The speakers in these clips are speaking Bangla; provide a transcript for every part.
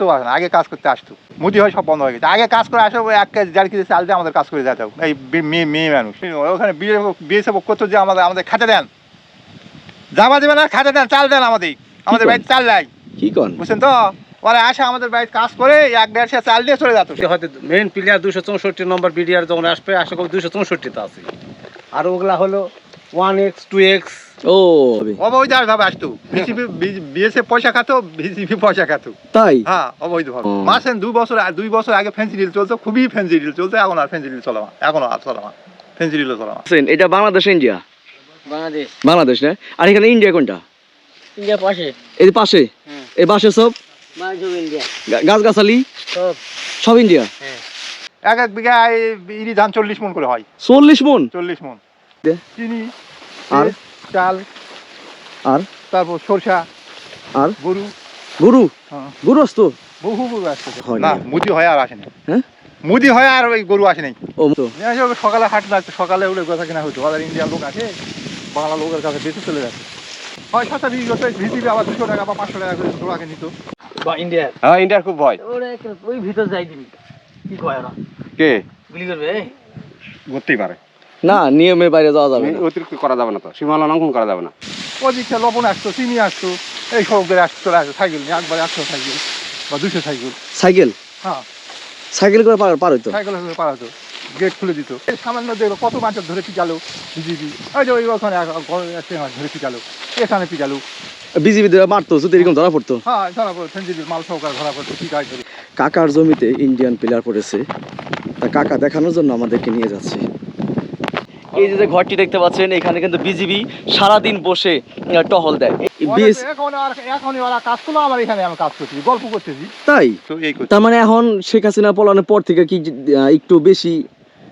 করতেও আসে না আগে কাজ করতে আসতো। মুদি হয় সব বন্ধ হয়ে গেছে। আগে কাজ করে আসো ওই এক কেজি দেড় কেজি চাল দিয়ে আমাদের কাজ করে যেতে হবে। এই মেয়ে মেয়ে মানুষ। ওখানে বিয়ে বিএসএফ করতো যে আমাদের আমাদের খাতে দেন। জামা দেবেন না খাতে দেন চাল দেন আমাদের। আমাদের? বাড়িতে চাল নাই। কি কন? বুঝছেন তো? ওরা আসে আমাদের বাড়িতে কাজ করে এক দেড়শো চাল দিয়ে চলে যেত। হয়তো মেন প্লেয়ার দুশো চৌষট্টি নম্বর বিডিআর যখন আসবে আশা করি দুশো চৌষট্টিতে আছে। আর ওগুলা হলো ওয়ান এক্স টু এক্স ও অবৈধ ভাবে আসতো। বিসিপি বিএসএফ পয়সা খাতো বিসিপি পয়সা খাতো। তাই? হ্যাঁ অবৈধ ভাবে মাসেন দুই বছর দুই বছর আগে ফেন্সি ডিল চলতো খুবই ফেন্সি ডিল চলতো এখন আর ফেন্সি ডিল এখন আর চলে না। ফেন্সি ডিলও না। এটা বাংলাদেশ ইন্ডিয়া? বাংলাদেশ। বাংলাদেশ না? আর এখানে ইন্ডিয়া কোনটা? ইন্ডিয়া পাশে। এই পাশে? এই পাশে সব? ইন্ডিয়া। গাছ গাছালি সব। সব ইন্ডিয়া? হ্যাঁ। এক এক বিঘায় ইরি ধান চল্লিশ মন করে হয়। চল্লিশ মন? চল্লিশ মন। চিনি আর? চাল আর? তারপর সরষা আর? গরু। গরু? হ্যাঁ, গরু আসতো? বহু গরু আসতেছে হয় না না। মুদি হয় আর আসেনি হ্যাঁ? মুদি হয় আর ওই গরু আসে নাই। ও তো। সকালে হাট লাগছে সকালে উঠে কথা কিনা হতো আবার ইন্ডিয়ার লোক আছে বাংলা লোকের কাছে বেঁচে চলে যাচ্ছে। হয় সাথে বিক্রি করতে ভিজিবি আবার দুশো টাকা বা পাঁচশো টাকা করে তোরাকে নিত। বা ইন্ডিয়া হ্যাঁ ইন্ডিয়ার খুব ভয়। ওরা ওই ভিতর যাই দিবি। কি কয় ওরা? কে? গুলি করবে এই? করতেই পারে। না নিয়মের বাইরে যাওয়া যাবে অতিরিক্ত করা যাবে না তো। সীমা লঙ্ঘন করা যাবে না। ওদিকে লবণ আসতো চিনি আসতো এই সড়ক ধরে আসতো চলে আসতো সাইকেল নিয়ে একবারে একশো সাইকেল বা দুশো সাইকেল। সাইকেল? হ্যাঁ। সাইকেল করে পার পার হইতো? সাইকেল করে পার হতো গেট খুলে দিত। সামান্য দেখল কত মাছের ধরে পিটালো বিজিবি। ওই যে ওই ওখানে এক- এক- একটা মাছ ধরে পিটালো এখানে পিটালো। বিজিবি মারতো যদি এরকম ধরা পড়তো। হ্যাঁ ধরা পড়ে ফেন্সিডিল মাল সহকার ধরা পড়তো ধরে কাকার জমিতে ইন্ডিয়ান প্লেয়ার পড়েছে। তা কাকা দেখানোর জন্য আমাদেরকে নিয়ে যাচ্ছে। এই যে যে ঘরটি দেখতে পাচ্ছেন এখানে কিন্তু বিজিবি সারাদিন বসে টহল দেয়। তাই? তার মানে এখন শেখ হাসিনা পলানোর পর থেকে কি একটু বেশি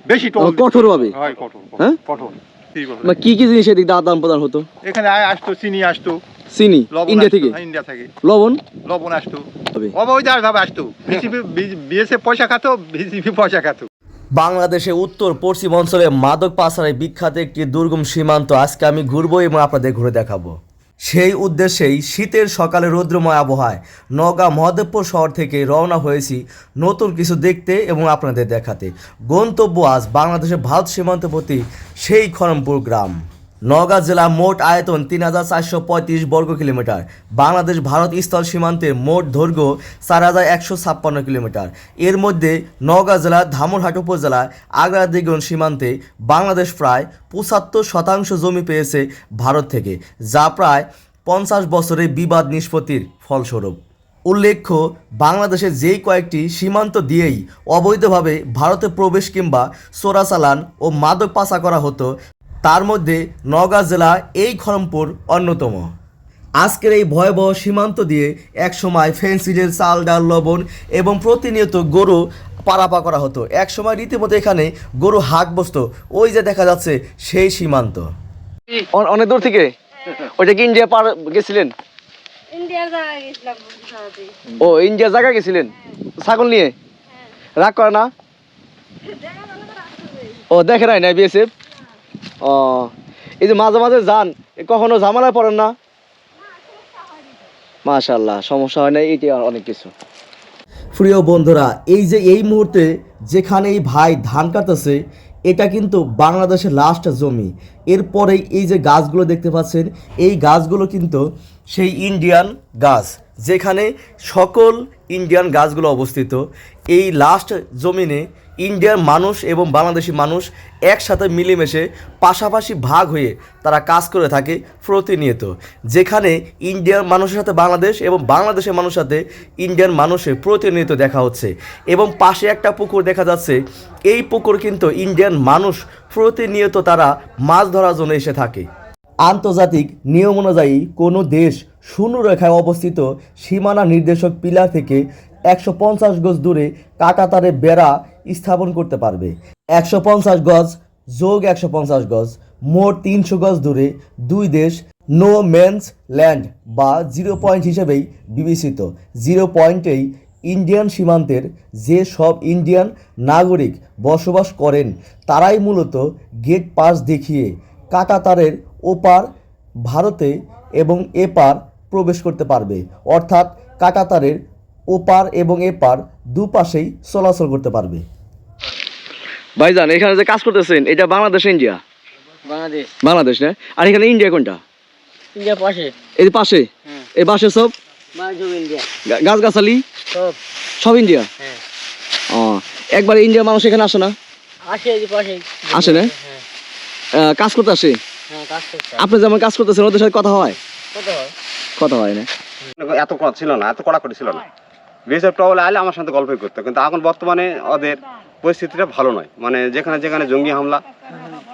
বেশি ও, টোল কঠোরভাবে? হয় কঠোর হ্যাঁ? কঠোর। কি কি জিনিস এদিক আদান প্রদান হতো? এখানে আয় আসতো চিনি আসতো। চিনি? লবণ ইন্ডিয়া থেকে? হ্যাঁ, ইন্ডিয়া থেকে। লবণ? লবণ আসতো। অবৈধ আসতো। বিএসএফ পয়সা খাতো পয়সা খাতো। বাংলাদেশে উত্তর পশ্চিম অঞ্চলে মাদক পাচারের বিখ্যাত একটি দুর্গম সীমান্ত আজকে আমি ঘুরবো এবং আপনাদের ঘুরে দেখাবো। সেই উদ্দেশ্যেই শীতের সকালে রৌদ্রময় আবহাওয়ায় নওগাঁ মহাদেবপুর শহর থেকে রওনা হয়েছি নতুন কিছু দেখতে এবং আপনাদের দেখাতে। গন্তব্য আজ বাংলাদেশের ভারত সীমান্তবর্তী সেই খরমপুর গ্রাম। নওগাঁ জেলা মোট আয়তন তিন হাজার চারশো পঁয়ত্রিশ বর্গ কিলোমিটার। বাংলাদেশ ভারত স্থল সীমান্তের মোট দৈর্ঘ্য চার হাজার একশো ছাপ্পান্ন কিলোমিটার। এর মধ্যে নওগাঁ জেলার ধামরহাট উপজেলায় আগ্রা দিগন সীমান্তে বাংলাদেশ প্রায় পঁচাত্তর শতাংশ জমি পেয়েছে ভারত থেকে, যা প্রায় পঞ্চাশ বছরে বিবাদ নিষ্পত্তির ফলস্বরূপ। উল্লেখ্য, বাংলাদেশের যেই কয়েকটি সীমান্ত দিয়েই অবৈধভাবে ভারতে প্রবেশ কিংবা চোরাচালান ও মাদক পাচার করা হতো তার মধ্যে নওগাঁ জেলা এই খড়মপুর অন্যতম। আজকের এই ভয়াবহ সীমান্ত দিয়ে একসময় ফেন্সিলের চাল ডাল লবণ এবং প্রতিনিয়ত গরু পারাপা করা হতো। একসময় রীতিমতো এখানে গরু হাক বসতো। ওই যে দেখা যাচ্ছে সেই সীমান্ত। অনেক দূর থেকে? ওইটা কি ইন্ডিয়া পার গেছিলেন? ও ইন্ডিয়া জায়গা গেছিলেন? ছাগল নিয়ে? রাগ করে না? ও দেখে নাই না বিএসএফ ও, এই যে মাঝে মাঝে যান, কখনো ঝামেলায় পড়েন না? মাশাল্লাহ সমস্যা হয় না, এটি অনেক কিছু। প্রিয় বন্ধুরা, এই যে এই মুহূর্তে যেখানে এই ভাই ধান কাটাছে এটা কিন্তু বাংলাদেশের লাস্ট জমি। এরপরে এই যে গাছগুলো দেখতে পাচ্ছেন, এই গাছগুলো কিন্তু সেই ইন্ডিয়ান গাছ, যেখানে সকল ইন্ডিয়ান গাছগুলো অবস্থিত। এই লাস্ট জমিনে ইন্ডিয়ার মানুষ এবং বাংলাদেশি মানুষ একসাথে মিলেমিশে পাশাপাশি ভাগ হয়ে তারা কাজ করে থাকে প্রতিনিয়ত, যেখানে ইন্ডিয়ার মানুষের সাথে বাংলাদেশ এবং বাংলাদেশের মানুষের সাথে ইন্ডিয়ান মানুষের প্রতিনিয়ত দেখা হচ্ছে। এবং পাশে একটা পুকুর দেখা যাচ্ছে, এই পুকুর কিন্তু ইন্ডিয়ান মানুষ প্রতিনিয়ত তারা মাছ ধরার জন্য এসে থাকে। আন্তর্জাতিক নিয়ম অনুযায়ী কোনো দেশ শূন্য রেখায় অবস্থিত সীমানা নির্দেশক পিলার থেকে একশো পঞ্চাশ গজ দূরে কাটাতারে বেড়া স্থাপন করতে পারবে। একশো পঞ্চাশ গজ, যোগ একশো পঞ্চাশ গজ, মোট তিনশো গজ দূরে দুই দেশ নো মেন্স ল্যান্ড বা জিরো পয়েন্ট হিসেবেই বিবেচিত। জিরো পয়েন্টেই ইন্ডিয়ান সীমান্তের যে সব ইন্ডিয়ান নাগরিক বসবাস করেন, তারাই মূলত গেট পাস দেখিয়ে কাটাতারের ওপার ভারতে এবং এপার প্রবেশ করতে পারবে। অর্থাৎ কাটাতারের ওপার এবং এপার দুপাশেই চলাচল করতে পারবে। ভাইজান এখানে যে কাজ করতেছেন এটা বাংলাদেশ ইন্ডিয়া? বাংলাদেশ। বাংলাদেশ না? আর এখানে ইন্ডিয়া কোনটা? ইন্ডিয়া পাশে। এই পাশে? এই পাশে সব? ইন্ডিয়া। গাছগাছালি? সব। সব ইন্ডিয়া? হ্যাঁ। ও একবার ইন্ডিয়া মানুষ এখানে আসে না? আসে এই পাশে। আসে না? হ্যাঁ। কাজ করতে আসে? হ্যাঁ আপনি যেমন কাজ করতেছেন ওদের সাথে কথা হয়? কথা হয়। না? এত কড়া ছিল না এত কড়াকড়ি ছিল না। বিএসএফ টবলে আলে আমার সাথে গল্পই করতো কিন্তু এখন বর্তমানে ওদের পরিস্থিতিটা ভালো নয়। মানে যেখানে যেখানে জঙ্গি হামলা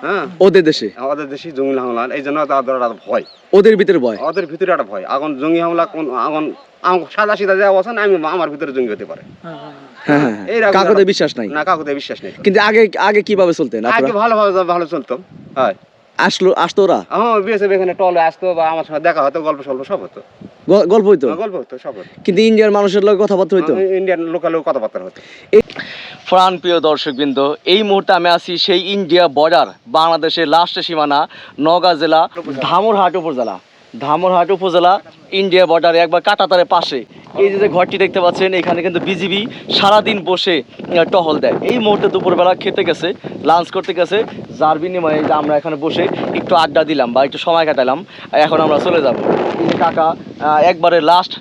হ্যাঁ? ওদের দেশে? আমাদের দেশে জঙ্গি হামলা এই জন্য তাদের একটা ভয়। ওদের ভিতরে ভয়? ওদের ভিতরে একটা ভয়। এখন জঙ্গি হামলা কোন এখন আমার সাদা সিধা যা অবস্থা আমি আমার ভিতরে জঙ্গি হতে পারে। হ্যাঁ হ্যাঁ রাখব বিশ্বাস নাই? না কাকুতে বিশ্বাস নাই। কিন্তু আগে আগে কীভাবে চলতেন আগে ভালোভাবে ভালো চলতো। হয়। আসলো আসতো ওরা? বিএসএফ এখানে টলে আসতো বা আমার সঙ্গে দেখা হতো গল্প সল্প সব হতো। গল্প হইতো? গল্প হতো সব হতো। কিন্তু ইন্ডিয়ার মানুষের লোক কথাবার্তা হইতো? ইন্ডিয়ান লোকালেও কথাবার্তা হতো। প্রাণ প্রিয় দর্শকবৃন্দ এই মুহূর্তে আমি আছি সেই ইন্ডিয়া বর্ডার বাংলাদেশের লাস্ট সীমানা নওগাঁ জেলা ধামরহাট উপজেলা। ধামরহাট উপজেলা ইন্ডিয়া বর্ডারে একবার কাটাতারের পাশে। এই যে যে ঘরটি দেখতে পাচ্ছেন, এখানে কিন্তু বিজিবি সারাদিন বসে টহল দেয়। এই মুহূর্তে দুপুরবেলা খেতে গেছে লাঞ্চ করতে গেছে। যার বিনিময়ে যে আমরা এখানে বসে একটু আড্ডা দিলাম বা একটু সময় কাটালাম, এখন আমরা চলে যাব। কাকা একবারে লাস্ট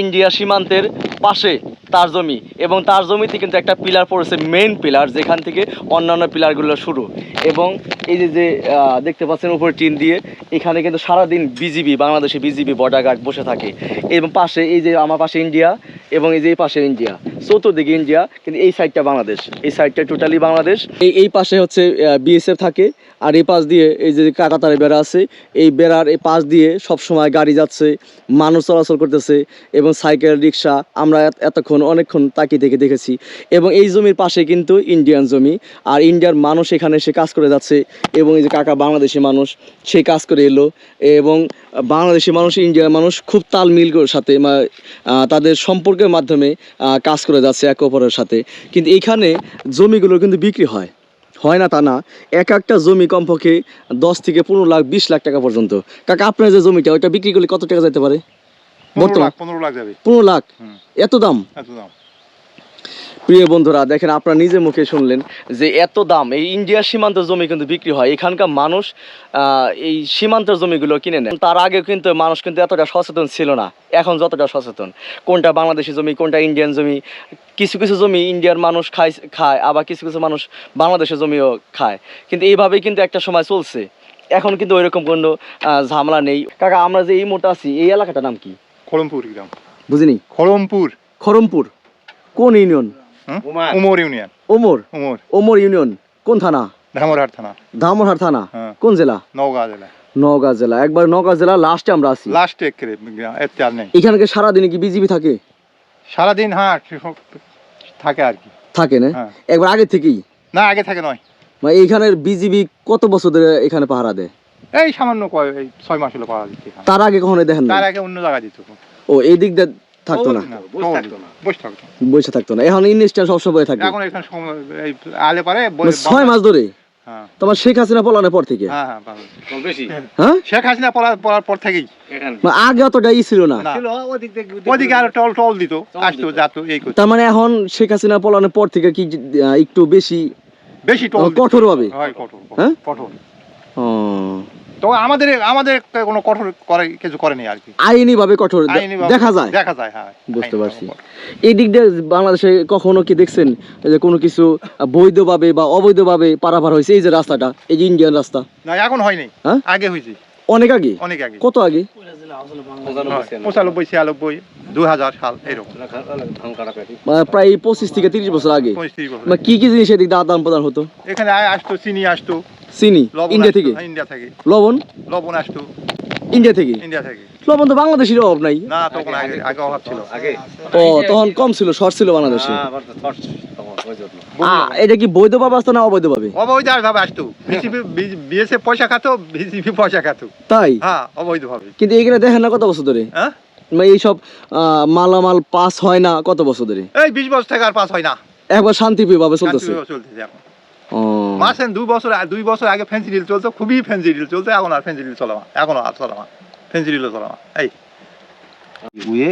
ইন্ডিয়া সীমান্তের পাশে তার জমি এবং তার জমিতে কিন্তু একটা পিলার পড়েছে মেন পিলার যেখান থেকে অন্যান্য পিলারগুলো শুরু। এবং এই যে যে দেখতে পাচ্ছেন উপরে টিন দিয়ে, এখানে কিন্তু সারাদিন বিজিবি বাংলাদেশে বিজিবি বর্ডার গার্ড বসে থাকে। এবং পাশে, এই যে আমার পাশে ইন্ডিয়া এবং এই যে এই পাশে ইন্ডিয়া। চতুর্দিকে ইন্ডিয়া, কিন্তু এই সাইডটা বাংলাদেশ। এই সাইডটা টোটালি বাংলাদেশ। এই এই পাশে হচ্ছে বিএসএফ থাকে। আর এই পাশ দিয়ে এই যে কাটাতারে বেড়া আছে, এই বেড়ার এই পাশ দিয়ে সব সময় গাড়ি যাচ্ছে, মানুষ চলাচল করতেছে এবং সাইকেল, রিক্সা আমরা এত- এতক্ষণ, অনেকক্ষণ তাকিয়ে থেকে দেখেছি। এবং এই জমির পাশে কিন্তু ইন্ডিয়ান জমি, আর ইন্ডিয়ার মানুষ এখানে সে কাজ করে যাচ্ছে এবং এই যে কাকা বাংলাদেশি মানুষ, সে কাজ করে এলো এবং বাংলাদেশি মানুষ, ইন্ডিয়ার মানুষ খুব তাল মিল সাথে তাদের সম্পর্কের মাধ্যমে কাজ করে যাচ্ছে একে অপরের সাথে। কিন্তু এইখানে জমিগুলো কিন্তু বিক্রি হয়। হয় না তা না। এক একটা জমি কমপক্ষে দশ থেকে পনেরো লাখ বিশ লাখ টাকা পর্যন্ত। কাকা আপনার যে জমিটা ওইটা বিক্রি করলে কত টাকা যেতে পারে? বর্তমান- লাখ পনেরো লাখ যাবে। পনেরো লাখ? এত দাম? এত দাম। প্রিয় বন্ধুরা দেখেন আপনারা নিজে মুখে শুনলেন যে এত দাম এই ইন্ডিয়ার সীমান্ত জমি কিন্তু বিক্রি হয়। এখানকার মানুষ এই সীমান্তের জমিগুলো কিনে নেন। তার আগে কিন্তু মানুষ কিন্তু এতটা সচেতন ছিল না এখন যতটা সচেতন। কোনটা বাংলাদেশি জমি কোনটা ইন্ডিয়ান জমি কিছু কিছু জমি ইন্ডিয়ার মানুষ খায় খায় আবার কিছু কিছু মানুষ বাংলাদেশের জমিও খায়। কিন্তু এইভাবেই কিন্তু একটা সময় চলছে। এখন কিন্তু ওইরকম কোনো ঝামেলা নেই। কাকা আমরা যে এই মোটা আছি এই এলাকাটার নাম কি? খড়মপুর গ্রাম। বুঝিনি? খড়মপুর। খড়মপুর। কোন union? Umar. Union. Omar Umar. Omar union. কোন থানা? ধামরহাট থানা। ধামরহাট থানা? হ্যাঁ। কোন জেলা? নওগাঁ জেলা। নওগাঁ জেলা। একবার নওগাঁ জেলা লাস্টে আমরা আছি। লাস্ট নেই। এখানকে সারাদিনে কি বিজিবি থাকে? সারাদিন হ্যাঁ থাকে আর কি। থাকে না? হ্যাঁ। একবার আগে থেকেই? না আগে থাকে নয়। মানে এইখানের বিজিবি কত বছর ধরে এখানে পাহারা দেয়? এই সামান্য কয় এই ছয় মাস হলো পাওয়া দিচ্ছে তার আগে কখনো দেখেন না তার আগে অন্য জায়গায় দিত। ও এই দিক দিয়ে থাকতো না। বসে থাকতো না। বসে থাকতো না। বসে থাকতো না। এখন সবসময় থাকে এখন এখানে আলে পারে মানে ছয় মাস ধরে? হ্যাঁ। তোমার শেখ হাসিনা পলানোর পর থেকে? হ্যাঁ হ্যাঁ হ্যাঁ? শেখ হাসিনা পড়ার পর থেকেই। মানে আগে অতটা ই ছিল না। ওদিক থেকে ওদিকে আর টল টল দিত আসতো যাতো এই তার মানে এখন শেখ হাসিনা পলানোর পর থেকে কি একটু বেশি বেশি টল কঠোর হবে হয় কঠোর হ্যাঁ? কঠোর। ও, তো আমাদের আমাদের কোনো কঠোর করে কিছু করেনি আর কি। আইনি ভাবে কঠোর দেখা যায়। দেখা যায় হ্যাঁ বুঝতে পারছি। এই দিক দিয়ে বাংলাদেশে কখনো কি দেখছেন যে কোনো কিছু বৈধভাবে বা অবৈধভাবে পারাপার হয়েছে? এই যে রাস্তাটা এই যে ইন্ডিয়ান রাস্তা। না এখন হয়নি। হ্যাঁ? আগে হয়েছে। অনেক আগে? অনেক আগে। কত আগে? পঁচানব্বই ছিয়ানব্বই দুই হাজার সাল এরকম। মানে প্রায় পঁচিশ থেকে তিরিশ বছর আগে। মানে কি কি জিনিস এদিক আদান প্রদান হতো? এখানে আয় আসতো চিনি আসতো। চিনি? ইন্ডিয়া থেকে? হ্যাঁ, ইন্ডিয়া থেকে। লবণ? লবণ আসতো। ইন্ডিয়া থেকে? ইন্ডিয়া থেকে। লবণ তো বাংলাদেশের অভাব নাই। না তখন আগে আগে অভাব ছিল। আগে। ও তখন কম ছিল শর্ট ছিল বাংলাদেশে। হ্যাঁ, এটা কি বৈধভাবে আসতো না অবৈধভাবে? অবৈধ ভাবে আসতো বিসিবি বিএসএফ পয়সা খাতো বিসিবি পয়সা খাতো। তাই? হ্যাঁ অবৈধ ভাবে কিন্তু এখানে দেখেন না কত বছর ধরে? হ্যাঁ? মানে এইসব আহ, মালামাল পাস হয় না কত বছর ধরে? এই বিশ বছর থেকে আর পাস হয় না। একবার শান্তিপ্রিয়ভাবে চলতেছে। চলতেছে এখন। ও মাসেন দুই বছর দুই বছর আগে ফেন্সি ডিল চলতো খুবই ফেন্সি ডিল চলতো এখন আর ফেন্সি ডিল চলে না এখনও আর চলে না ফেন্সি ডিলও চলে না এই। বুয়ে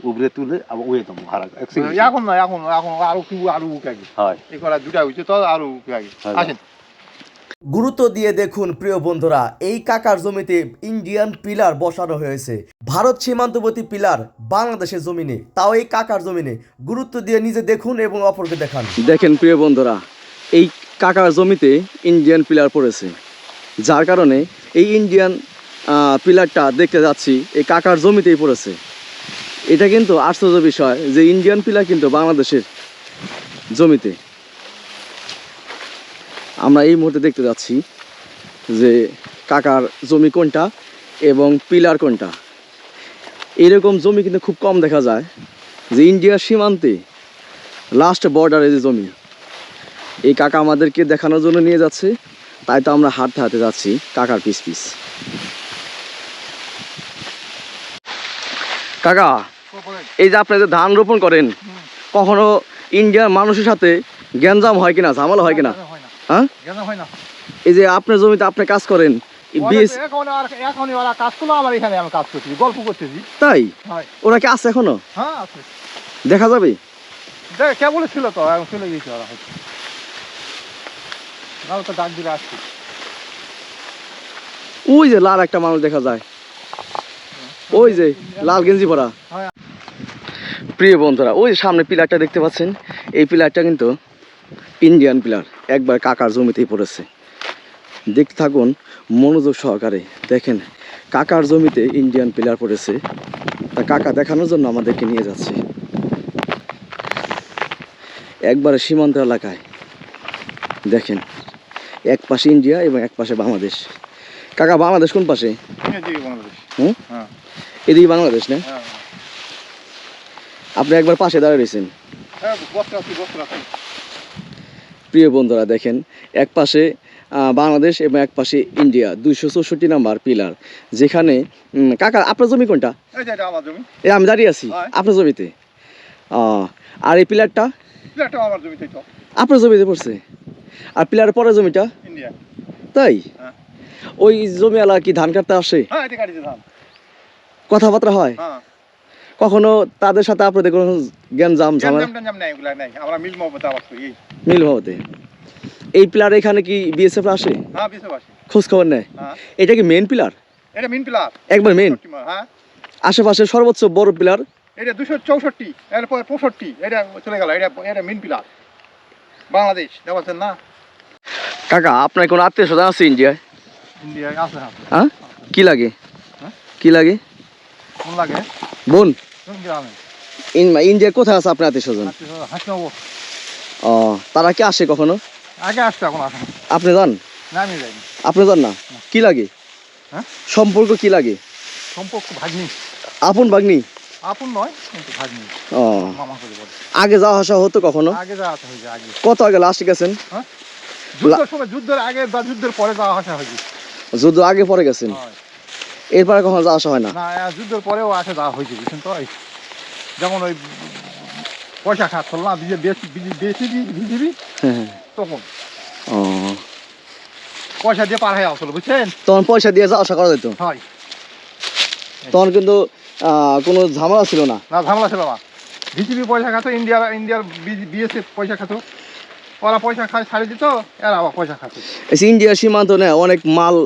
উপরে তুলে আবার উয়ে দেবো হারা এখন না এখন এখন আরও কি আরও উঠে আগে। হয়। এই করা দুটা হয়েছে তো আরও উঠে আগে। আসেন। গুরুত্ব দিয়ে দেখুন প্রিয় বন্ধুরা এই কাকার জমিতে ইন্ডিয়ান পিলার বসানো হয়েছে। ভারত সীমান্তবর্তী পিলার বাংলাদেশের জমিনে। তাও এই কাকার জমিনে। গুরুত্ব দিয়ে নিজে দেখুন এবং অপরকে দেখান। দেখেন প্রিয় বন্ধুরা এই কাকার জমিতে ইন্ডিয়ান পিলার পড়েছে। যার কারণে এই ইন্ডিয়ান পিলারটা দেখতে যাচ্ছি, এই কাকার জমিতেই পড়েছে। এটা কিন্তু আশ্চর্য বিষয় যে ইন্ডিয়ান পিলার কিন্তু বাংলাদেশের জমিতে। আমরা এই মুহূর্তে দেখতে যাচ্ছি যে কাকার জমি কোনটা এবং পিলার কোনটা। এরকম জমি কিন্তু খুব কম দেখা যায় যে ইন্ডিয়ার সীমান্তে লাস্ট বর্ডারে যে জমি। এই কাকা আমাদেরকে দেখানোর জন্য নিয়ে যাচ্ছে। তাই তো আমরা হাঁটতে হাঁটতে যাচ্ছি কাকার পিস পিস কাকা এই যে আপনি যে ধান রোপণ করেন কখনো ইন্ডিয়ার মানুষের সাথে গ্যাঞ্জাম হয় কিনা ঝামেলা হয় কিনা? হ্যাঁ? এই যে আপনার জমিতে আপনি কাজ করেন তাই? ওরা কি আছে এখনও? হ্যাঁ দেখা যাবে? বলেছিল তো চলে গেছে ওই যে লাল একটা মানুষ দেখা যায়। ওই যে লাল গেঞ্জি পরা। প্রিয় বন্ধুরা, ওই সামনে পিলারটা দেখতে পাচ্ছেন? এই পিলারটা কিন্তু ইন্ডিয়ান পিলার। একবার কাকার জমিতেই পড়েছে। দেখতে থাকুন, মনোযোগ সহকারে দেখেন, কাকার জমিতে ইন্ডিয়ান পিলার পড়েছে। তা কাকা দেখানোর জন্য আমাদেরকে নিয়ে যাচ্ছে। একবারে সীমান্ত এলাকায়। দেখেন এক পাশে ইন্ডিয়া এবং এক পাশে বাংলাদেশ। কাকা বাংলাদেশ কোন পাশে? হ্যাঁ। এদিকে বাংলাদেশ না? হ্যাঁ। আপনি একবার পাশে দাঁড়িয়ে রয়েছেন। হ্যাঁ প্রিয় বন্ধুরা দেখেন এক পাশে বাংলাদেশ এবং এক পাশে ইন্ডিয়া দুইশো চৌষট্টি নাম্বার পিলার। যেখানে কাকা আপনার জমি কোনটা? এই আমি দাঁড়িয়ে আছি আপনার জমিতে। আর এই পিলারটা? আপনার জমিতে পড়ছে? আর পিলারের পরের জমিটা? তাই? হ্যাঁ। ওই জমিওয়ালা কি ধান কাটতে আসে? হ্যাঁ কথাবার্তা হয়? হ্যাঁ। কখনো তাদের সাথে আপনাদের কোনো জ্ঞান জাম ঝামেলা? জ্যাম ট্যাম নাই এগুলা নাই। আমরা মিল করি এই। মিল হতে এই পিলার এখানে কি বিএসএফ আসে? খোঁজ খবর নেয়? এটা কি মেন পিলার? এটা মিন পিলার। একবার মেন হ্যাঁ। আশেপাশে সর্বোচ্চ বড় পিলার? এটা দুশো চৌষট্টি এরপরে পঁয়ষট্টি এটা চলে গেল এটা এটা মিন পিলার। বাংলাদেশ দেখছেন না? কাকা আপনার কোনো আত্মীয় স্বজন আছে ইন্ডিয়ায়? ইন্ডিয়ায় আছে হ্যাঁ? কি লাগে? হ্যাঁ? কি লাগে? কোন লাগে? বোন? ইন্ডিয়ায় কোথায় আছে আপনার আত্মীয় স্বজন? ও তারা কি আসে কখনো? আগে আসতো এখন আসে আপনি যান? না আমি যাইনি। আপনি যান না? কি লাগে? হ্যাঁ? সম্পর্ক কি লাগে? সম্পর্ক ভাগ্নি। আপন বাগনি আপন নয় কিন্তু ভাগ্নি। ও। মামা করে বলে। আগে যাওয়া আসা হতো কখনো? আগে যাওয়া আসা হয়েছে আগে। কত আগে লাস্ট গেছেন? যুদ্ধের সময় যুদ্ধের আগে বা যুদ্ধের পরে যাওয়া আসা হয়েছে। যুদ্ধ আগে পরে গেছেন? হয়। এরপরে কখনো যাওয়া আসা হয় না? না যুদ্ধের পরেও আসা যাওয়া হয়েছে বুঝছেন তো? যেমন ওই পয়সা খাত না বিজে বেশি বেশি বিজেপি হ্যাঁ, হ্যাঁ। তখন। ও। পয়সা দিয়ে পার হয়ে আসলো বুঝছেন? তখন পয়সা দিয়ে যাওয়া আসা করা যেত? হয়। তখন কিন্তু কোনো ঝামেলা ছিল না? না ঝামেলা ছিল না। বিজেপি পয়সা খাতো ইন্ডিয়ার ইন্ডিয়ার বিএসএফ পয়সা খাতো। ওরা পয়সা খায় ছাড়ে দিত এরা আবার পয়সা খাতো। এই ইন্ডিয়ার সীমান্ত নেয় অনেক মাল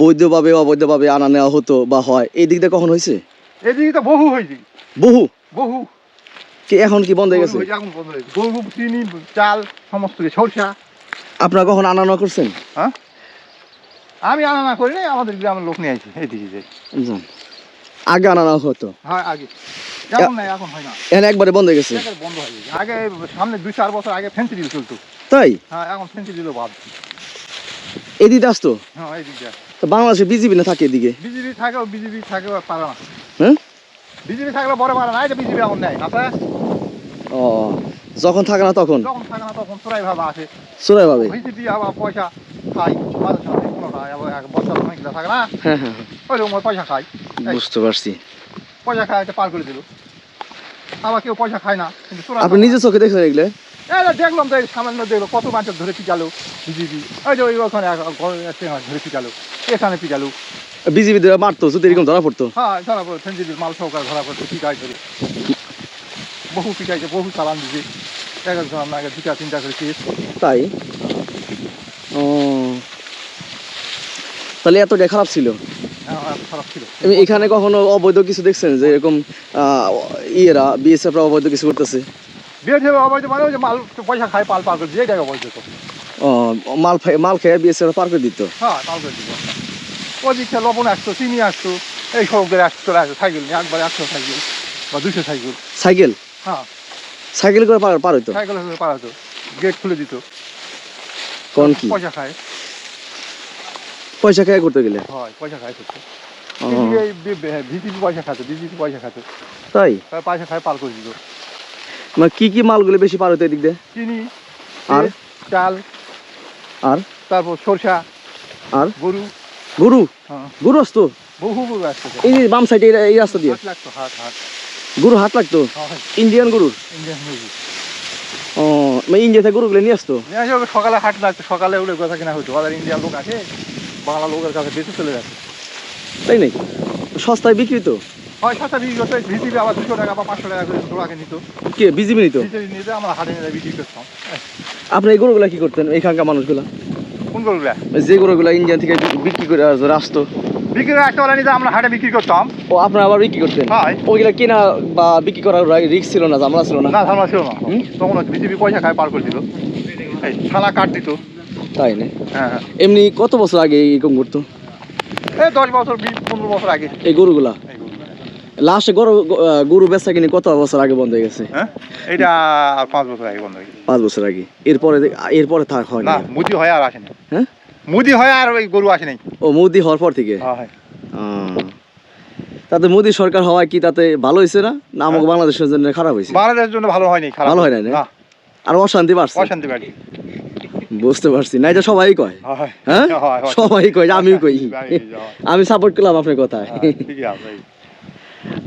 বৈধভাবে অবৈধভাবে আনা নেওয়া হতো বা হয় এই দিক দিয়ে কখন হয়েছে? এদিকে তো বহু হয়েছে। বহু? বহু। কি এখন কি বন্ধ হয়ে গেছে? এখন বন্ধ হয়েছে। গরু চিনি চাল সমস্ত কিছু সরষা। আপনারা কখন আনা নেওয়া করছেন? হ্যাঁ? আমি আনা না করি আমাদের গ্রামের লোক নিয়ে আসি এইদিকে যাই জান। আগে আনা নেওয়া হতো? হ্যাঁ আগে। এখন এখন হয় না এখন একবারে বন্ধ হয়ে গেছে। বন্ধ হয়ে গেছে। আগে সামনে দুই চার বছর আগে ফেন্সি ডিল চলতো। তাই? হ্যাঁ এখন ফেন্সি ডিলও বাদ। এদিকে আসতো? হ্যাঁ এই দিকটা তো বাংলাদেশে বিজিবি না থাকে এদিকে? বিজেপি থাকেও বিজেপি থাকেও আর পারে না। হ্যাঁ? বিজেপি থাকলে বড় পারে না এটা বিজেপি এখন নেই আপনার ও যখন থাকে না তখন? যখন থাকে না তখন চোরাই ভাবে আসে চোরাই ভাবে। বিজেপি আবার পয়সা খাই মাঝে সাথে কোনো খায় আবার বছর অনেকগুলো থাকে না? হ্যাঁ হ্যাঁ ওই রকম ওই পয়সা খাই বুঝতে পারছি। পয়সা খাই এটা পার করে দিল। আবার কেউ পয়সা খায় না। কিন্তু চোরা আপনি নিজে চোখে দেখছেন এগুলো? এই দেখলাম তো সামান্য দেখল কত মানুষ ধরে পিটালো। বিজেপি ওই যে ওই ওখানে ধরে পিটালো। এখানে পিটালো। বিজিবি মারতো যদি এরকম ধরা পড়তো? হ্যাঁ ধরা পড়ে সেঞ্চুরি মাল সহকার ধরা পড়ছে পিটাই করে বহু পিটাইছে বহু চালান দিছে। এক একজন আমরা আগে দুটা তিনটা করে কেস তাই? ও। তাহলে এতটা খারাপ ছিল? এখানে কখনো অবৈধ কিছু দেখছেন যে এরকম ইয়েরা বিএসএফ অবৈধ কিছু করতেছে? থেকে অবৈধ মানে মাল পয়সা খায় পাল পাল করে দিয়ে এটাই অবৈধ তো। মাল মাল খেয়ে বিএসএফ পার করে দিত? হ্যাঁ পাল করে দিব ওদিকে লবণ আসতো চিনি আসতো এই সব করে আসতো সাইকেল নিয়ে একবারে একশো সাইকেল বা দুশো সাইকেল। সাইকেল? হ্যাঁ। সাইকেল করে পার পার হইতো? সাইকেল পার হতো গেট খুলে দিত। কোন কি? পয়সা খায়। পয়সা খেয়ে করতে গেলে? হয় পয়সা খায় করতো। ভিজিপি পয়সা খাতো ভিজিপি পয়সা খাতো তাই? পয়সা খায় পাল করে দিত মানে কি কি মালগুলো বেশি পার হতো এদিক দিয়ে? চিনি আর? চাল আর? তারপর সরষা আর? গরু। গরু? হ্যাঁ। গরু আসতো? বহু গরু আসতো এই যে বাম সাইডে এই রাস্তা দিয়ে? লাগতো হাট হাট। গরু হাট লাগতো? ইন্ডিয়ান গরুর? ইন্ডিয়ান মুরগি ও মানে ইন্ডিয়াতে গরুগুলো নিয়ে আসতো? সকালে হাট লাগতো সকালে উঠে কথা কিনা হতো আর ইন্ডিয়ান লোক আছে বাংলা লোকের কাছে বেঁচে চলে যাচ্ছে তাই নাকি? সস্তায় বিক্রি তো? হয় বিক্রি করতে আবার দুশো টাকা বা পাঁচশো টাকা করে নিত। কে বিজিবি নিত? নিতে আমরা হাটে নিয়ে বিক্রি করতাম। আপনি এই গরুগুলা কি করতেন এখানকার মানুষগুলা? কোন গরুগুলা? যে গরুগুলা ইন্ডিয়ান থেকে বিক্রি করে আসতো। বিক্রি করে একটা নিতে আমরা হাটে বিক্রি করতাম। ও আপনারা আবার বিক্রি করতেন? হয়। ওইগুলা কিনা বা বিক্রি করার রিস্ক ছিল না ছিল না? ছিল না? তখন পয়সা খায় পার করে দিল এই ছানা কাট দিত। তাই না? হ্যাঁ হ্যাঁ। এমনি কত বছর আগে এরকম করতো এই দশ বছর বিশ পনেরো বছর আগে। এই গরুগুলা? লাস্টে গরু গরু বেচা কিনে কত বছর আগে বন্ধ হয়ে গেছে? হ্যাঁ? এটা আর পাঁচ বছর আগে বন্ধ হয়ে গেছে। পাঁচ বছর আগে। এরপরে এরপরে থাক হয় না না মুদি হয় আর আসেনি হ্যাঁ? মুদি হয় আর ওই গরু আসে নাই। ও মোদি হওয়ার পর থেকে? হ্যাঁ তাতে মোদি সরকার হওয়ায় কি তাতে ভালো হয়েছে না? না আমাকে বাংলাদেশের জন্য খারাপ হয়েছে? বাংলাদেশের জন্য ভালো হয়নি ভালো হয় না? আর অশান্তি বাড়ছে? অশান্তি বাড়ি বুঝতে পারছি না এটা সবাই কয়। হ্যাঁ। সবাই কয় আমিও কই। আমি সাপোর্ট করলাম আপনার কথায়। হ্যাঁ।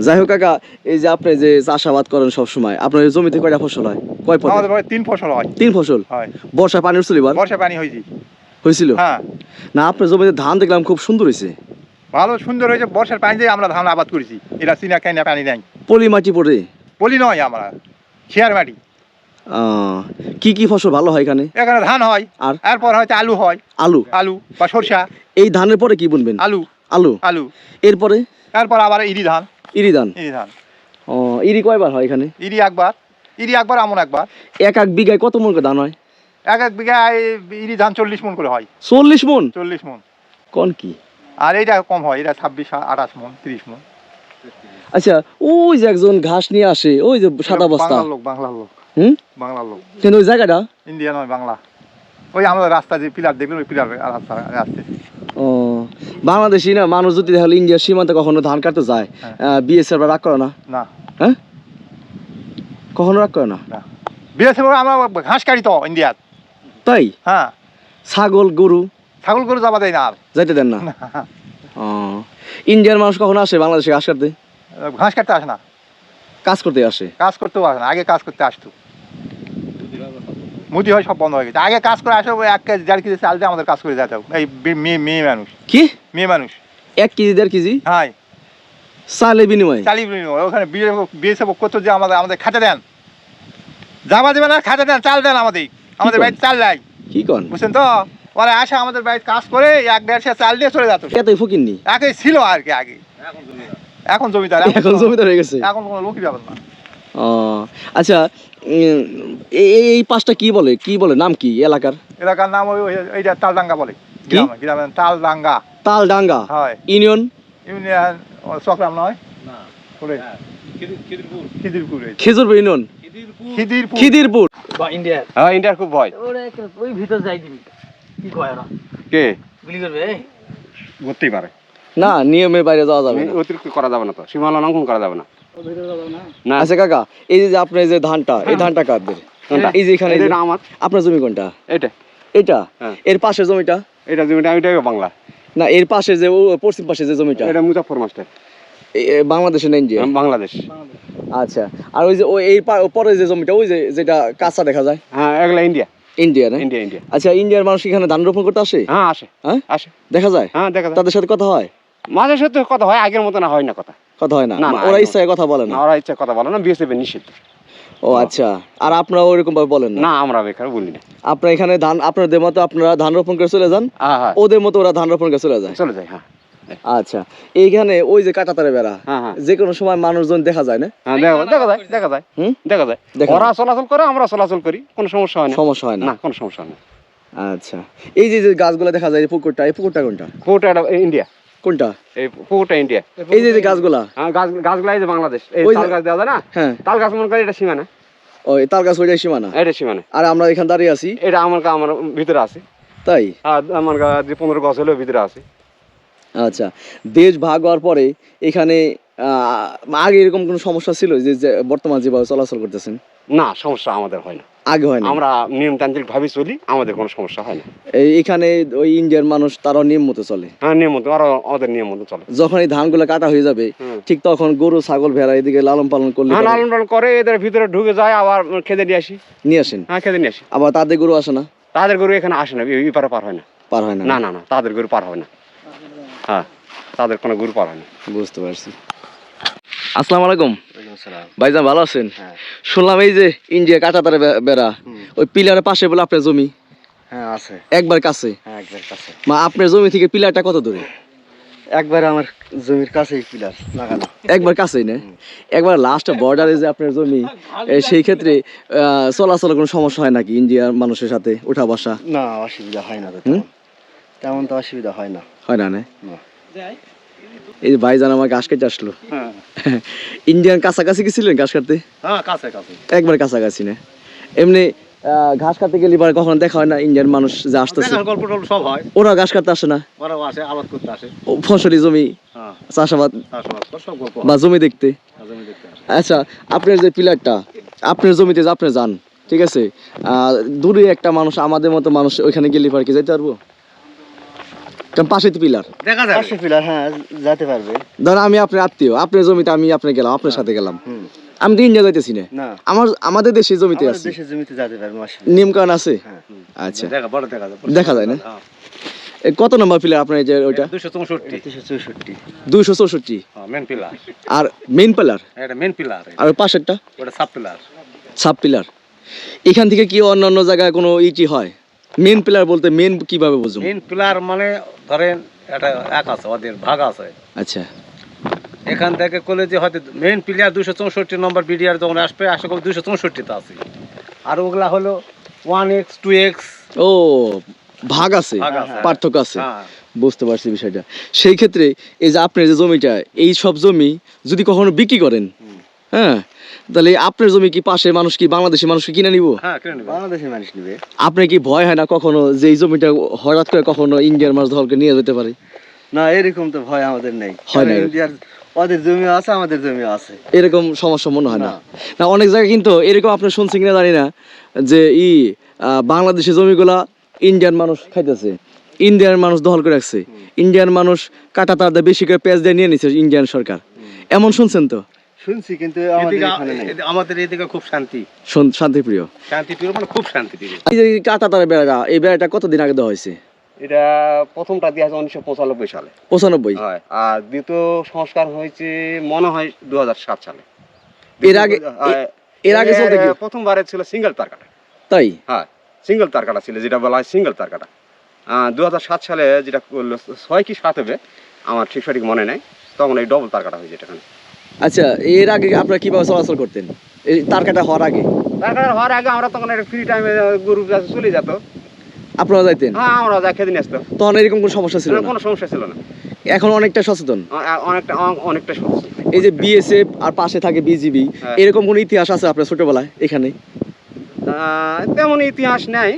যাই হোক কাকা এই যে আপনি যে চাষাবাদ করেন সব সময় আপনার জমিতে কয়টা ফসল হয়? কয় পথে আমাদের তিন ফসল হয়। তিন ফসল? হয়। বর্ষা পানি উঠছিল এবার? বর্ষা পানি হয়েছে। হয়েছিল? হ্যাঁ। না আপনার জমিতে ধান দেখলাম খুব সুন্দর হয়েছে। ভালো সুন্দর হয়েছে বর্ষার পানি দিয়ে আমরা ধান আবাদ করেছি। এটা চিনা কাইনা পানি নেই। পলি মাটি পড়ে? পলি নয় আমরা খেয়ার মাটি। কি কি ফসল ভালো হয় এখানে? এখানে ধান হয় আর? এরপর হয়তো আলু হয়। আলু? আলু বা সরষা। এই ধানের পরে কি বুনবেন? আলু। আলু? আলু। এরপরে? এরপর আবার ইরি ধান। ইরি ধান? ইরি ধান। ও ইরি কয়বার হয় এখানে? ইরি একবার। ইরি একবার আমন একবার। এক এক বিঘায় কত মন করে ধান হয়? এক এক বিঘায় ইরি ধান চল্লিশ মন করে হয়। চল্লিশ মন? চল্লিশ মন। কোন কি? আর এইটা কম হয় এটা ছাব্বিশ আঠাশ মন তিরিশ মন। আচ্ছা ওই যে একজন ঘাস নিয়ে আসে ওই যে সাদা বস্তা। লোক বাংলার লোক। হুম? বাংলার লোক। কিন্তু ওই জায়গাটা? ইন্ডিয়া নয় বাংলা। ওই রাস্তা যে পিলার দেখলেন ওই পিলার রাস্তা আসছে ও বাংলাদেশি না মানুষ যদি তাহলে ইন্ডিয়ার সীমান্তে কখনো ধান কাটতে যায় হ্যাঁ। বিএসএফ রাগ করে না? না। হ্যাঁ? কখনো রাগ করে না? বিএসএফ আমরা ঘাস কাটি তো ইন্ডিয়াত তাই? হ্যাঁ। ছাগল গরু? ছাগল গরু যাবা দেয় না আর। যাইতে দেন না। ও ইন্ডিয়ার মানুষ কখনো আসে বাংলাদেশে ঘাস কাটতে? ঘাস কাটতে আসে না। কাজ করতে আসে? কাজ করতেও আসে না আগে কাজ করতে আসতো। মুদি হয় সব বন্ধ হয়ে গেছে। আগে কাজ করে আসে এক কেজি দেড় কেজি চাল দিয়ে আমাদের কাজ করে যেতে হবে। এই মেয়ে মেয়ে মানুষ। কি? মেয়ে মানুষ। এক কেজি দেড় কেজি? হ্যাঁ। চালে বিনিময়? চালি ওখানে বিএসএফ কত যে আমাদের আমাদের খাতে দেন। জামা দেবে না খাতে দেন চাল দেন আমাদের। আমাদের? বাড়িতে চাল দেয় কি কন? বুঝছেন তো? ওরা আসে আমাদের বাড়িতে কাজ করে এক দেড়শো চাল দিয়ে চলে যেত। এতই ফকিননি। আগে ছিল আর কি আগে। এখন জমিদার। এখন জমিদার হয়ে গেছে। এখন কোনো লোকই যাবেন না। ও আচ্ছা এই পাঁচটা কি বলে? কি বলে? নাম কি এলাকার? এলাকার নাম ওই এইটা তালডাঙ্গা বলে। গ্রামে তালডাঙ্গা। তালডাঙ্গা। হয়। ইউনিয়ন? ইউনিয়ন চকরাম নয়? করে। খিদিরপুর। এই। খেজুরপুর ইউনিয়ন? খিদিরপুর। খিদিরপুর। হ্যাঁ ইন্ডিয়ার খুব ভয়। ওরে ওই ভিতর যাই দিবি। কি কয় ওরা? কে? গুলি করবে এই? করতেই পারে। না নিয়মের বাইরে যাওয়া যাবে না। অতিরিক্ত করা যাবে না তো। সীমানা লঙ্ঘন করা যাবে না। না। আচ্ছা কাকা এই যে আপনি যে ধানটা এই ধানটা কাটবেন কোনটা? এই যে এখানে যে- এটা আমার। আপনার জমি কোনটা? এটা। এটা? হ্যাঁ। এর পাশের জমিটা? এটা জমিটা ওইটাই বাংলা। না এর পাশে যে পশ্চিম পাশে যে জমিটা? এটা মুজাফর মাস্টার। এ- এ বাংলাদেশে না ইন্ডিয়া বাংলাদেশ। আচ্ছা আর ওই যে ওই এই পরে যে জমিটা ওই যে যেটা কাঁচা দেখা যায়? হ্যাঁ এগুলা ইন্ডিয়া ইন্ডিয়া না? ইন্ডিয়া ইন্ডিয়া আচ্ছা ইন্ডিয়ার মানুষ এখানে ধান রোপণ করতে আসে? হ্যাঁ আসে। হ্যাঁ? আসে। দেখা যায়? হ্যাঁ দেখা যায়। তাদের সাথে কথা হয়? মাঝে সাথে কথা হয় আগের মতো না হয় না কথা। কথা হয় না। ওরা। ইচ্ছায় কথা বলে না। ওরা ইচ্ছা কথা বলে না বিএসএফ নিষেধ ও আচ্ছা। আর আপনারা ওইরকম ভাবে বলেন না? না আমরা বেকার বলি না আপনারা এখানে ধান আপনাদের মতো আপনারা ধান রোপণ করে চলে যান? হ্যাঁ হ্যাঁ। ওদের মতো ওরা ধান রোপণ করে চলে যায়? চলে যাই হ্যাঁ। আচ্ছা। এইখানে ওই যে কাটাতারে বেড়া হ্যাঁ যে কোনো সময় মানুষজন দেখা যায় না? দেখা যায় দেখা যায় হুম? দেখা যায়। ওরা চলাচল করে আমরা চলাচল করি। কোনো সমস্যা হয় না। সমস্যা হয় না। কোনো সমস্যা হয় না। আচ্ছা। এই যে যে গাছগুলো দেখা যায় পুকুরটা এই পুকুরটা কোনটা? পুকুরটা ইন্ডিয়া। কোনটা? এই পুকুরটা ইন্ডিয়া এই যে গাছগুলা? হ্যাঁ গাছ গাছগুলো এই যে বাংলাদেশ। এই তাল গাছ দেওয়া যায় না? হ্যাঁ। তাল গাছ মনে করি এটা সীমানা। ওই তার গাছ ওইটাই সীমানা? এটা সীমানা। আর আমরা এখানে দাঁড়িয়ে আছি? এটা আমার আমার ভিতরে আছে। তাই? আর আমার গা- যে পনেরো গাছ হলো ভিতরে আছে। আচ্ছা। দেশ ভাগ হওয়ার পরে এখানে আহ, আগে এরকম কোনো সমস্যা ছিল যে বর্তমান যেভাবে চলাচল করতেছেন? না সমস্যা আমাদের হয় না। আগে হয় না আমরা নিয়মতান্ত্রিক ভাবে চলি আমাদের কোনো সমস্যা হয় না। এখানে ওই ইন্ডিয়ার মানুষ তারাও নিয়ম মতো চলে। হ্যাঁ নিয়ম মতো আরও আমাদের নিয়ম মতো চলে। যখন এই ধানগুলো কাটা হয়ে যাবে ঠিক তখন গরু ছাগল ভেড়া এদিকে লালন পালন করলে হ্যাঁ লালন পালন করে এদের ভিতরে ঢুকে যায় আবার খেতে নিয়ে আসি। নিয়ে আসেন? হ্যাঁ খেতে নিয়ে আসি। আবার তাদের গরু আসে না? তাদের গরু এখানে আসে না এই পারে পার হয় না। পার হয় না? না না না তাদের গরু পার হয় না। হ্যাঁ তাদের কোনো গরু পার হয় না। বুঝতে পারছি। আসসালামু আলাইকুম। ভাইজান ভালো আছেন? শুনলাম এই যে ইন্ডিয়া কাটাতারে বে- বেড়া ওই পিলারের পাশে বলে আপনার জমি। হ্যাঁ আছে। একবার কাছে? হ্যাঁ একবার কাছে। মা আপনার জমি থেকে পিলারটা কত দূরে? একবার আমার জমির কাছেই পিলার লাগানো। একবার কাছেই না? একবার লাস্ট বর্ডারে যে আপনার জমি সেই ক্ষেত্রে চলাচলে কোনো সমস্যা হয় নাকি ইন্ডিয়ার মানুষের সাথে উঠা বসা? না অসুবিধা হয় না তেমন। তো অসুবিধা হয় না। হয় না? না। এই যে ভাইজান আমার ঘাস কেটে আসলো। ইন্ডিয়ান কাছাকাছি কি ছিলেন ঘাস কাটতে? হ্যাঁ একবার কাছাকাছি না। এমনি ঘাস কাটতে গেলে এবার কখনো দেখা হয় না ইন্ডিয়ান মানুষ যে আসতেছে? সব হয়। ওরা ঘাস কাটতে আসে না? ওরাও আসে আবাদ করতে আসে। ফসলি জমি হ্যাঁ। চাষাবাদ? বা জমি দেখতে? হয় আচ্ছা আপনার যে পিলারটা আপনার জমিতে যে আপনি যান ঠিক আছে? আহ, দূরে একটা মানুষ আমাদের মতো মানুষ ওইখানে গেলে পারে কি যেতে পারব? পাশে পিলার। দেখা যায় পাশে পিলার হ্যাঁ যেতে পারবে। ধর আমি আপনার আত্মীয় আপনার জমিতে আমি আপনি গেলাম আপনার সাথে গেলাম। আমি তো ইন্ডিয়া যাইতেছি না। না। আমার আমাদের দেশে জমিতে আমাদের আছি। দেশের জমিতে যেতে পারবে নিয়ম কারণ আছে? হ্যাঁ আচ্ছা। দেখা বড় দেখা যায় দেখা যায় না? হ্যাঁ। কত নম্বর পিলার আপনার যে ওইটা? দুইশো চৌষট্টি। আর মেন পিলার আর পাশেরটা? সাব পিলার সাব পিলার এখান থেকে কি অন্য অন্য জায়গায় কোনো ইটি হয়? মেন পিলার বলতে মেন কীভাবে বুঝুন মেন পিলার মানে ধরেন এটা এক আছে ওদের ভাগ আছে। আচ্ছা। এখান থেকে কলেজে হয়তো মেন প্লেয়ার দুশো চৌষট্টি নম্বর বিডিআর যখন আসবে আশা করি দুশো চৌষট্টিতে আছে। আর ওগুলা হলো ওয়ান এক্স টু এক্স ও ভাগ আছে পার্থক্য আছে। হ্যাঁ। বুঝতে পারছি বিষয়টা। সেই ক্ষেত্রে এই যে আপনার যে জমিটা এই সব জমি যদি কখনো বিক্রি করেন হ্যাঁ তাহলে আপনার জমি কি পাশে মানুষ কি বাংলাদেশি মানুষ কি কিনে নিব? হ্যাঁ বাংলাদেশের মানুষ নিবে। আপনার কি ভয় হয় না কখনো যে এই জমিটা হঠাৎ করে কখনো ইন্ডিয়ার মাছ ধরকে নিয়ে যেতে পারে? না এরকম তো ভয় আমাদের নেই। হয় না ইন্ডিয়ার ওদের জমি আছে আমাদের জমি আছে। এরকম সমস্যা মনে হয় না। না। অনেক জায়গায় কিন্তু এরকম আপনি শুনছেন কিনা জানি না যে ই আহ, বাংলাদেশের জমিগুলা ইন্ডিয়ান মানুষ খাইতেছে। ইন্ডিয়ান মানুষ দখল করে রাখছে। ইন্ডিয়ান মানুষ কাটা তার বেশি করে পেঁয়াজ দিয়ে নিয়ে নিচ্ছে ইন্ডিয়ান সরকার। এমন শুনছেন তো? শুনছি কিন্তু আমাদের এদিকে এখানে নেই। আমাদের এদিকে খুব শান্তি। শান্তিপ্রিয়। শান্তিপ্রিয় মানে খুব শান্তিপ্রিয়। এই যে কাটা তার বেড়াটা এই বেড়াটা কতদিন আগে দেওয়া হয়েছে? এটা প্রথমটা দিয়ে আছে উনিশশো পঁচানব্বই সালে। পঁচানব্বই? হয় আর দ্বিতীয় সংস্কার হয়েছে মনে হয় দু সাত সালে। এর আগে এর আগে প্রথমবারে ছিল সিঙ্গেল তার কাটা তাই? হ্যাঁ সিঙ্গেল তার কাটা ছিল যেটা বলা হয় সিঙ্গেল তার কাটা দু সাত সালে যেটা করল ছয় কি সাত হবে আমার ঠিক সঠিক মনে নেই তখন এই ডবল তার কাটা হয়েছে এটা এখানে আচ্ছা এর আগে আপনারা কীভাবে চলাচল করতেন? এই তার কাটা হওয়ার আগে? তার কাটা হওয়ার আগে আমরা তখন একটা ফ্রি টাইমে গরু কাছে চলে যেত। আপনারা যাইতেন? হ্যাঁ আমরা যা খেতে নিয়ে আসতো তখন এরকম কোনো সমস্যা ছিল না? কোনো সমস্যা ছিল না। এখন অনেকটা সচেতন? অনেকটা অনেকটা সমস্যা এই যে বিএসএফ আর পাশে থাকে বিজিবি হ্যাঁ। এরকম কোন ইতিহাস আছে আপনার ছোটবেলায় এখানে? তেমন ইতিহাস নেই।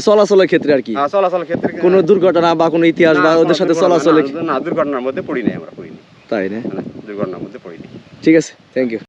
চলাচলের ক্ষেত্রে আর কি। আহ, চলাচল ক্ষেত্রে কোনো দুর্ঘটনা বা কোনো ইতিহাস বা ওদের সাথে দুর্ঘটনা- চলাচলে না, দুর্ঘটনার মধ্যে পড়ি নাই আমরা পড়িনি তাই না? দুর্ঘটনার মধ্যে পড়িনি ঠিক আছে থ্যাংক ইউ